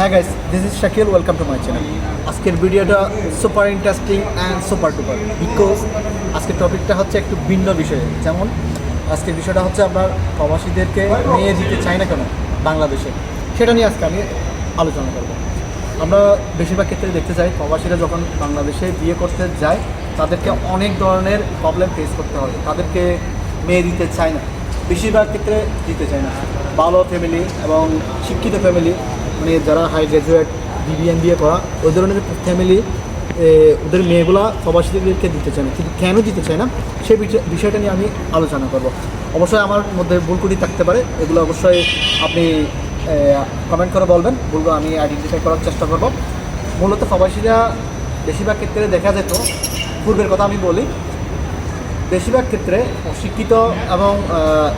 হ্যাঁ guys this is Shakil welcome to my channel আজকের ভিডিওটা super interesting and super duper because আজকের টপিকটা হচ্ছে একটু ভিন্ন বিষয়ে। যেমন, আজকের বিষয়টা হচ্ছে আপনার প্রবাসীদেরকে মেয়ে দিতে চাই না কেন বাংলাদেশে? সেটা নিয়ে আজকে আমি আলোচনা করব। আমরা বেশিরভাগ ক্ষেত্রে দেখতে চাই প্রবাসীরা যখন বাংলাদেশে বিয়ে করতে যায়, তাদেরকে অনেক ধরনের প্রবলেম ফেস করতে হয়। তাদেরকে মেয়ে দিতে চায় না। বেশিরভাগ ক্ষেত্রে দিতে চায় না। ভালো ফ্যামিলি এবং শিক্ষিত ফ্যামিলি মানে যারা হাই গ্র্যাজুয়েট বিবিএন বিয়ে করা, ওই ধরনের ফ্যামিলি ওদের মেয়েগুলা প্রবাসীদেরকে দিতে চায় না। কিন্তু কেন দিতে চায় না সেই বিষয়- বিষয়টা নিয়ে আমি আলোচনা করব। অবশ্যই আমার মধ্যে ভুলকুটি থাকতে পারে, এগুলো অবশ্যই আপনি কমেন্ট করে বলবেন। ভুলগুলো আমি আইডেন্টিফাই করার চেষ্টা করব। মূলত প্রবাসীরা বেশিরভাগ ক্ষেত্রে দেখা যেত, পূর্বের কথা আমি বলি, বেশিরভাগ ক্ষেত্রে অশিক্ষিত এবং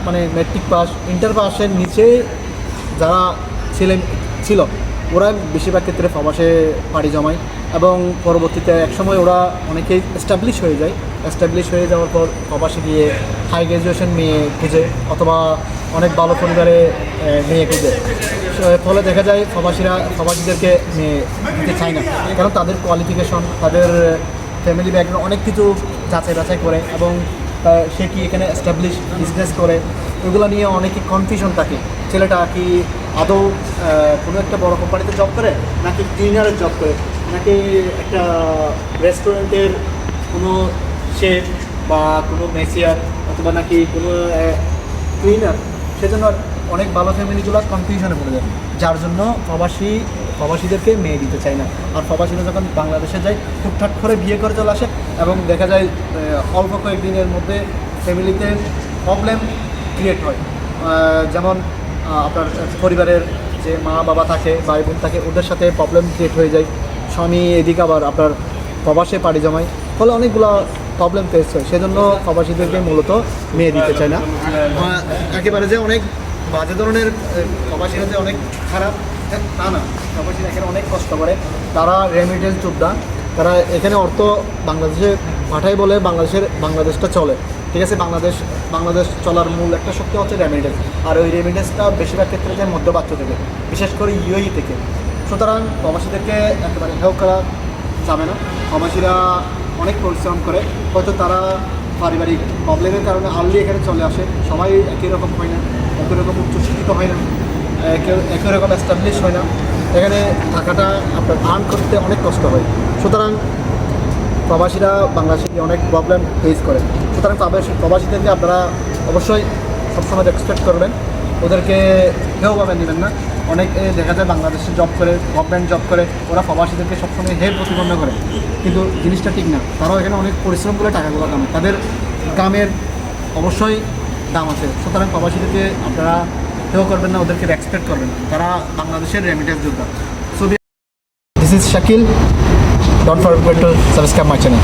মানে মেট্রিক পাস ইন্টার পাসের নিচে যারা ছেলে ছিল। ওরা বেশিরভাগ ক্ষেত্রে প্রবাসে পাড়ি জমায় এবং পরবর্তীতে একসময় ওরা অনেকেই এস্টাবলিশ হয়ে যায়। এস্টাবলিশ হয়ে যাওয়ার পর প্রবাসে গিয়ে হাই গ্র্যাজুয়েশন মেয়ে খুঁজে অথবা অনেক ভালো পরিবারে মেয়ে খুঁজে ফলে দেখা যায় প্রবাসীরা, প্রবাসীদেরকে মেয়ে দিতে চায় না। কারণ তাদের কোয়ালিফিকেশন তাদের ফ্যামিলি ব্যাকগ্রাউন্ড অনেক কিছু যাচাই বাছাই করে এবং সে কি এখানে এস্টাবলিশ বিজনেস করে? ওইগুলো নিয়ে অনেকই কনফিউশন থাকে। ছেলেটা কি আদৌ কোনো একটা বড় কোম্পানিতে জব করে, নাকি ক্লিনারের জব করে? নাকি একটা রেস্টুরেন্টের কোনো শেফ বা কোনো মেসিয়ার অথবা নাকি কোনো ক্লিনার সেজন্য অনেক ভালো ফ্যামিলিগুলো কনফিউশনে পড়ে যায়। যার জন্য প্রবাসী, প্রবাসীদেরকে মেয়ে দিতে চায় না। আর প্রবাসীরা যখন বাংলাদেশে যায় টুকঠাক করে বিয়ে করে চলে আসে এবং দেখা যায় অল্প কয়েকদিনের মধ্যে ফ্যামিলিতে প্রবলেম ক্রিয়েট হয়। যেমন আপনার পরিবারের যে মা বাবা থাকে, ভাই বোন থাকে, ওদের সাথে প্রবলেম ক্রিয়েট হয়ে যায়। স্বামী এদিকে আবার আপনার প্রবাসে পাড়ি জমায়। ফলে অনেকগুলো প্রবলেম ফেস হয়। সেজন্য প্রবাসীদেরকে মূলত মেয়ে দিতে চায় না। একেবারে যে অনেক বাজে ধরনের প্রবাসীরা যে অনেক খারাপ, তা না প্রবাসীরা এখানে অনেক কষ্ট করে। তারা রেমিটেন্স যোদ্ধা তারা এখানে অর্থ বাংলাদেশে পাঠায় বলে বাংলাদেশের, বাংলাদেশটা চলে। ঠিক আছে, বাংলাদেশ বাংলাদেশ চলার মূল একটা শক্তি হচ্ছে রেমিটেন্স আর ওই রেমিডেন্সটা বেশিরভাগ ক্ষেত্রে যায় মধ্যপ্রাচ্য থেকে, বিশেষ করে ইউএই থেকে। সুতরাং প্রবাসীদেরকে একেবারে হেল্প করা যাবে না। প্রবাসীরা অনেক পরিশ্রম করে, হয়তো তারা পারিবারিক প্রবলেমের কারণে আর্লি এখানে চলে আসে। সবাই একই রকম হয় না, একই রকম উচ্চশিক্ষিত হয় না, একই- রকম এস্টাবলিশ হয় না। এখানে থাকাটা আপনার আর্ন করতে অনেক কষ্ট হয়। সুতরাং প্রবাসীরা বাংলাদেশে অনেক প্রবলেম ফেস করে। সুতরাং প্রবাসী প্রবাসীদেরকে আপনারা অবশ্যই সবসময় রেসপেক্ট করবেন। ওদেরকে হেওভাবে নেবেন না। অনেক দেখা যায় বাংলাদেশে জব করে গভর্নমেন্ট জব করে, ওরা প্রবাসীদেরকে সবসময় হে প্রতিপন্ন করে। কিন্তু জিনিসটা ঠিক না। তারাও এখানে অনেক পরিশ্রম করে টাকাগুলো কামায়। তাদের কামের অবশ্যই দাম আছে। সুতরাং প্রবাসীদেরকে আপনারা হেও করবেন না, ওদেরকে রেসপেক্ট করবেন তারা বাংলাদেশের রেমিটেন্স যোদ্ধা। So this is Shakil don't forget to subscribe my channel